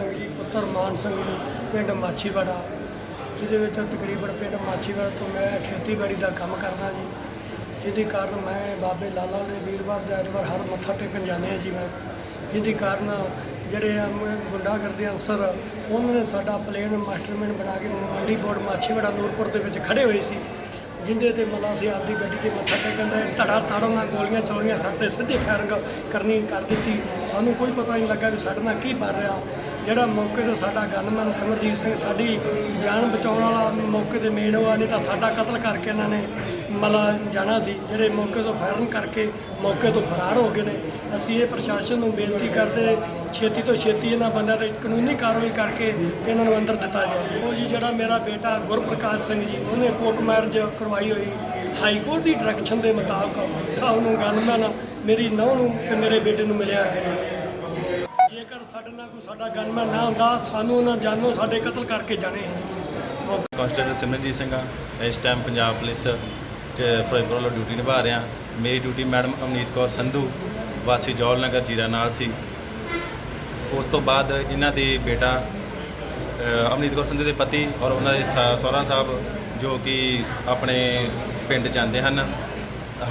ਸਿੰਘ ਜੀ, ਪੁੱਤਰ ਮਾਨ ਸਿੰਘ ਜੀ, ਪਿੰਡ ਮਾਛੀਵਾੜਾ। ਜਿਹਦੇ ਵਿੱਚ ਤਕਰੀਬਨ ਪਿੰਡ ਮਾਛੀਵਾੜਾ ਤੋਂ ਮੈਂ ਖੇਤੀਬਾੜੀ ਦਾ ਕੰਮ ਕਰਦਾ ਜੀ। ਜਿਹਦੇ ਕਾਰਨ ਮੈਂ ਬਾਬੇ ਲਾਲਾ ਦੇ ਵੀਰਵਾਰ ਦੇ ਐਤਵਾਰ ਹਰ ਮੱਥਾ ਟੇਕਣ ਜਾਂਦੇ ਹਾਂ ਜੀ ਮੈਂ। ਜਿਹਦੇ ਕਾਰਨ ਜਿਹੜੇ ਆ ਮ- ਗੁੰਡਾਗਰਦੀ ਅਨਸਰ, ਉਹਨਾਂ ਨੇ ਸਾਡਾ ਪਲੇਨ ਮਾਸਟਰਮੈਨ ਬਣਾ ਕੇ ਮੰਡੀ ਬੋਰਡ ਮਾਛੀਵਾੜਾ ਨੂਰਪੁਰ ਦੇ ਵਿੱਚ ਖੜੇ ਹੋਏ ਸੀ। ਜਿੰਦੇ ਤੇ ਮਤਲਬ ਅਸੀਂ ਆਪਦੀ ਗੱਡੀ 'ਤੇ ਮੱਥਾ ਟੇਕਣ ਦੇ ਧੜਾ ਧੜ ਨਾਲ ਗੋਲੀਆਂ ਚਲਾਉਣੀਆਂ ਸਾਡੇ ਸਿੱਧੇ ਫਾਇਰਿੰਗ ਕਰਨੀ ਕਰ ਦਿੱਤੀ। ਸਾਨੂੰ ਕੋਈ ਪਤਾ ਨਹੀਂ ਲੱਗਾ ਵੀ ਸਾਡੇ ਨਾਲ ਕੀ ਬਣ ਰਿਹਾ। ਜਿਹੜਾ ਮੌਕੇ ਤੇ ਸਾਡਾ ਗਨਮੈਨ ਸਿਮਰਜੀਤ ਸਿੰਘ, ਸਾਡੀ ਜਾਨ ਬਚਾਉਣ ਵਾਲਾ ਮੌਕੇ ਤੇ ਮੇਨ ਹੋਆ ਨਹੀਂ ਤਾਂ ਸਾਡਾ ਕਤਲ ਕਰਕੇ ਇਹਨਾਂ ਨੇ ਮਤਲਬ ਜਾਣਾ ਸੀ, ਜਿਹੜੇ ਮੌਕੇ ਤੋਂ ਫਾਇਰਿੰਗ ਕਰਕੇ ਮੌਕੇ ਤੋਂ ਫਰਾਰ ਹੋ ਗਏ ਨੇ। ਅਸੀਂ ਇਹ ਪ੍ਰਸ਼ਾਸਨ ਨੂੰ ਬੇਨਤੀ ਕਰਦੇ ਛੇਤੀ ਤੋਂ ਛੇਤੀ ਇਹਨਾਂ ਬੰਦਿਆਂ ਤੇ ਕਾਨੂੰਨੀ ਕਾਰਵਾਈ ਕਰਕੇ ਇਹਨਾਂ ਨੂੰ ਅੰਦਰ ਦਿੱਤਾ ਜਾਏ ਉਹ ਜੀ ਜਿਹੜਾ ਮੇਰਾ ਬੇਟਾ ਗੁਰਪ੍ਰਕਾਸ਼ ਸਿੰਘ ਜੀ, ਉਹਨੇ ਕੋਰਟ ਮੈਰਿਜ ਕਰਵਾਈ ਹੋਈ। ਹਾਈ ਕੋਰਟ ਦੀ ਡਾਇਰੈਕਸ਼ਨ ਦੇ ਮੁਤਾਬਕ ਸਾਨੂੰ ਗਨਮੈਨ ਮੇਰੀ ਨੌਂ ਨੂੰ ਤੇ ਮੇਰੇ ਬੇਟੇ ਨੂੰ ਮਿਲਿਆ ਹੈ ਜੇਕਰ ਸਾਡੇ ਨਾਲ ਕੋਈ ਸਾਡਾ ਗਨਮੈਨ ਨਾ ਹੁੰਦਾ, ਸਾਨੂੰ ਉਹਨਾਂ ਜਾਨੋਂ ਸਾਡੇ ਕਤਲ ਕਰਕੇ ਜਾਣੇ। ਕਾਂਸਟੇਬਲ ਸਿਮਰਨਜੀਤ ਸਿੰਘ ਆ। ਇਸ ਟਾਈਮ ਪੰਜਾਬ ਪੁਲਿਸ ਚ ਫਿਰੋਜ਼ਪੁਰ ਵੱਲੋਂ ਡਿਊਟੀ ਨਿਭਾ ਰਿਹਾ। ਮੇਰੀ ਡਿਊਟੀ ਮੈਡਮ ਅਮਨੀਤ ਕੌਰ ਸੰਧੂ, ਵਾਸੀ ਜੌਲ ਨਗਰ ਜੀਰਾ ਨਾਲ ਸੀ। ਉਸ ਤੋਂ ਬਾਅਦ ਇਹਨਾਂ ਦੇ ਬੇਟਾ ਅਮਨੀਤ ਕੌਰ ਸੰਧੂ ਦੇ ਪਤੀ ਔਰ ਉਹਨਾਂ ਦੇ ਸਹੁਰਾ ਸਾਹਿਬ ਜੋ ਕਿ ਆਪਣੇ ਪਿੰਡ ਜਾਂਦੇ ਹਨ।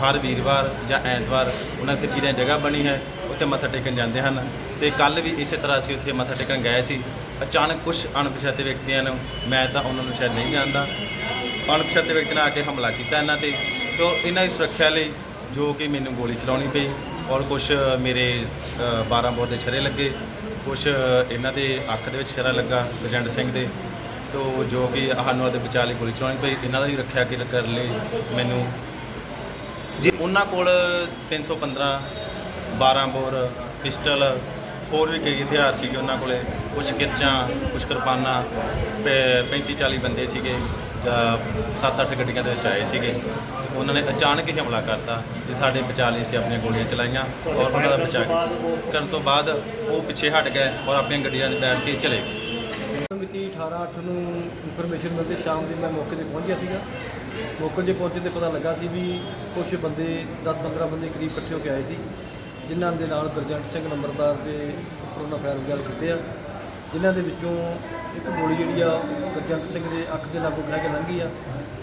ਹਰ ਵੀਰਵਾਰ ਜਾਂ ਐਤਵਾਰ ਉਹਨਾਂ ਤੇ ਪੀਰਾਂ ਜਗ੍ਹਾ ਬਣੀ ਹੈ, ਉੱਥੇ ਮੱਥਾ ਟੇਕਣ ਜਾਂਦੇ ਹਨ। ਤੇ ਕੱਲ ਵੀ ਇਸੇ ਤਰ੍ਹਾਂ ਅਸੀਂ ਉੱਥੇ ਮੱਥਾ ਟੇਕਣ ਗਏ ਸੀ। ਅਚਾਨਕ ਕੁਝ ਅਣਪਛਾਤੇ ਵਿਅਕਤੀਆਂ ਨੂੰ ਮੈਂ ਤਾਂ ਉਹਨਾਂ ਨੂੰ ਸ਼ਾਇਦ ਨਹੀਂ ਜਾਣਦਾ। ਅਣਪਛਾਤੇ ਵਿਅਕਤੀ ਨੇ ਆ ਕੇ ਹਮਲਾ ਕੀਤਾ ਇਹਨਾਂ ਤੇ। ਤੋਂ ਇਹਨਾਂ ਦੀ ਸੁਰੱਖਿਆ ਲਈ ਜੋ ਕਿ ਮੈਨੂੰ ਗੋਲੀ ਚਲਾਉਣੀ ਪਈ ਔਰ ਕੁਝ ਮੇਰੇ 12 ਬੋਰ ਦੇ ਛਰੇ ਲੱਗੇ। ਕੁਝ ਇਹਨਾਂ ਦੇ ਅੱਖ ਦੇ ਵਿੱਚ ਛਰਾ ਲੱਗਾ ਗਜੰਡ ਸਿੰਘ ਦੇ। ਤੋ ਜੋ ਕਿ ਸਾਨੂੰ ਬਚਾਅ ਲਈ ਗੋਲੀ ਚਲਾਉਣੀ ਪਈ ਇਹਨਾਂ ਦੀ ਰੱਖਿਆ ਕਿ ਕਰਨ ਲਈ ਮੈਨੂੰ। ਜੀ ਉਹਨਾਂ ਕੋਲ 315 12 ਬੋਰ ਪਿਸਟਲ ਹੋਰ ਵੀ ਕਈ ਹਥਿਆਰ ਸੀਗੇ ਉਹਨਾਂ ਕੋਲੇ। ਕੁਝ ਕਿਰਚਾਂ ਕੁਝ ਕਿਰਪਾਨਾਂ 35 40 ਬੰਦੇ ਸੀਗੇ ਜਾਂ 7-8 ਗੱਡੀਆਂ ਦੇ ਵਿੱਚ ਆਏ ਸੀਗੇ। ਉਹਨਾਂ ਨੇ ਅਚਾਨਕ ਹੀ ਹਮਲਾ ਕਰਤਾ ਤੇ ਸਾਡੇ ਲਈ ਅਸੀਂ ਆਪਣੀਆਂ ਗੋਲੀਆਂ ਚਲਾਈਆਂ ਔਰ ਉਹਨਾਂ ਦਾ ਕੀਤਾ ਕਰਨ ਤੋਂ ਬਾਅਦ ਉਹ ਪਿੱਛੇ ਹਟ ਗਏ ਔਰ ਆਪਣੀਆਂ ਗੱਡੀਆਂ 'ਚ ਬੈਠ ਕੇ ਚਲੇ ਗਏ। ਮਿਤੀ 18/8 ਨੂੰ ਇਨਫੋਰਮੇਸ਼ਨ ਮਿਲਦੇ, ਸ਼ਾਮ ਦੀ ਮੈਂ ਮੌਕੇ ਤੇ ਪਹੁੰਚ ਗਿਆ ਸੀਗਾ। ਮੌਕੇ 'ਤੇ ਪਹੁੰਚੇ ਤੇ ਪਤਾ ਲੱਗਾ ਸੀ ਵੀ ਕੁਝ ਬੰਦੇ 10-15 ਬੰਦੇ ਕਰੀਬ ਇਕੱਠੇ ਹੋ ਕੇ ਆਏ ਸੀ, ਜਿਨ੍ਹਾਂ ਦੇ ਨਾਲ ਗੁਰਜੰਟ ਸਿੰਘ ਨੰਬਰਦਾਰ ਦੇ ਕਰੋਨਾ ਫਾਇਰ ਵਗੈਰਾ ਕੀਤੇ ਆ, ਜਿਨ੍ਹਾਂ ਦੇ ਵਿੱਚੋਂ ਇੱਕ ਗੋਲੀ ਜਿਹੜੀ ਆ ਗੁਰਜੰਟ ਸਿੰਘ ਦੇ ਅੱਖ ਦੇ ਲਾਗੋਂ ਖਹਿ ਕੇ ਲੰਘੀ ਆ।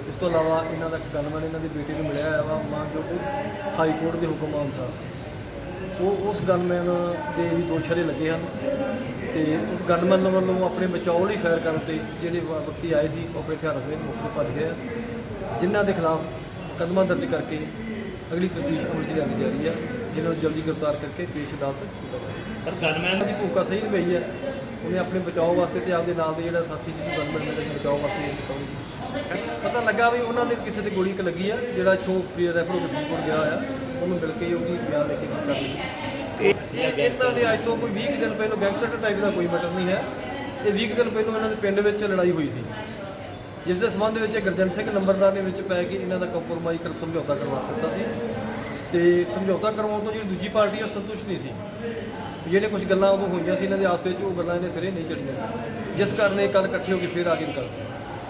ਇਸ ਤੋਂ ਇਲਾਵਾ ਇਹਨਾਂ ਦਾ ਗਨਮੈਨ, ਇਹਨਾਂ ਦੀ ਬੇਟੀ ਨੂੰ ਮਿਲਿਆ ਹੋਇਆ ਵਾ ਮਾਨ ਜੋ ਹਾਈ ਕੋਰਟ ਦੇ ਹੁਕਮ ਅਨੁਸਾਰ। ਉਹ ਉਸ ਗਨਮੈਨ ਦੇ ਵੀ ਦੋ ਛਰੇ ਲੱਗੇ ਹਨ। ਤੇ ਉਸ ਗਨਮੈਨ ਵੱਲੋਂ ਆਪਣੇ ਬਚਾਓ ਲਈ ਫਾਇਰ ਕਰਨ ਤੇ ਜਿਹੜੇ ਵ- ਵਿਅਕਤੀ ਆਏ ਸੀ, ਉਹ ਆਪਣੇ ਹਥਿਆਰ ਸਮੇਤ ਮੌਕੇ ਤੋਂ ਭੱਜ ਗਏ ਆ। ਜਿਨ੍ਹਾਂ ਦੇ ਖਿਲਾਫ ਕਦਮਾਂ ਦਰਜ ਕਰਕੇ ਅਗਲੀ ਤਫਤੀਸ਼ ਅਮਲ 'ਚ ਲਿਆਂਦੀ ਜਾ ਰਹੀ ਆ, ਜਿਨ੍ਹਾਂ ਨੂੰ ਜਲਦੀ ਗ੍ਰਿਫਤਾਰ ਕਰਕੇ ਪੇਸ਼ ਅਦਾਲਤ ਕੀਤਾ ਜਾਵੇਗਾ ਸਰ, ਗਨਮੈਨ ਦੀ ਭੂਮਿਕਾ ਸਹੀ ਨਿਭਾਈ ਹੈ ਉਹਨੇ ਆਪਣੇ ਬਚਾਓ ਵਾਸਤੇ ਤੇ ਆਪਦੇ ਨਾਲ ਦੇ ਜਿਹੜਾ ਸਾਥੀ ਜਿਹਨੂੰ ਗਨਮੈਨ ਮੇਰੇ ਬਚਾਓ ਵਾਸਤੇ ਕੀਤਾ ਪਤਾ ਲੱਗਾ ਵੀ ਉਹਨਾਂ ਦੇ ਕਿਸੇ ਤੇ ਗੋਲੀ ਇੱਕ ਲੱਗੀ ਆ, ਜਿਹੜਾ ਸ਼ੋਕ ਰੈਫਰ ਹੋ ਗਿਆ ਹੋਇਆ। ਉਹਨੂੰ ਮਿਲ ਕੇ ਉਹਦੀ ਬਿਆਨ ਲੈ ਕੇ ਕੀ ਕਰ ਲਈ ਇਹ ਇਹਨਾਂ ਦੇ ਅੱਜ ਤੋਂ ਕੋਈ 20 ਕੁ ਦਿਨ ਪਹਿਲਾਂ ਗੈਂਗਸਟਰ ਟਾਈਪ ਦਾ ਕੋਈ ਮੈਟਰ ਨਹੀਂ ਹੈ। ਇਹ 20 ਕੁ ਦਿਨ ਪਹਿਲਾਂ ਇਹਨਾਂ ਦੇ ਪਿੰਡ ਵਿੱਚ ਲੜਾਈ ਹੋਈ ਸੀ। ਜਿਸ ਦੇ ਸੰਬੰਧ ਵਿੱਚ ਗੁਰਜੰਟ ਸਿੰਘ ਨੰਬਰਦਾਰ ਦੇ ਵਿੱਚ ਪੈ ਕੇ ਇਹਨਾਂ ਦਾ ਕੰਪਰੋਮਾਈਜ਼ ਕਰ ਸਮਝੌਤਾ ਕਰਵਾ ਦਿੱਤਾ ਸੀ। ਤੇ ਸਮਝੌਤਾ ਕਰਵਾਉਣ ਤੋਂ ਜਿਹੜੀ ਦੂਜੀ ਪਾਰਟੀ ਉਹ ਸੰਤੁਸ਼ਟ ਨਹੀਂ ਸੀ। ਜਿਹੜੇ ਕੁਝ ਗੱਲਾਂ ਉਦੋਂ ਹੋਈਆਂ ਸੀ, ਇਹਨਾਂ ਦੇ ਆਪਸ ਵਿੱਚ ਉਹ ਗੱਲਾਂ ਇਹਨੇ ਸਿਰੇ ਨਹੀਂ ਚੜੀਆਂ ਜਿਸ ਕਾਰਨ ਇਹ ਕੱਲ ਇਕੱਠੇ ਹੋ ਕੇ ਫਿਰ ਆ ਕੇ ਨਿਕਲ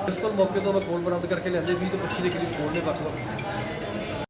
ਬਿਲਕੁਲ ਮੌਕੇ ਤੋਂ ਮੈਂ ਫੋਨ ਬਰਾਮਦ ਕਰਕੇ ਲਿਆਂਦੇ 20 ਤੋਂ 25 ਦੇ ਕਰੀਬ ਫੋਨ ਨੇ ਵੱਖ ਵੱਖ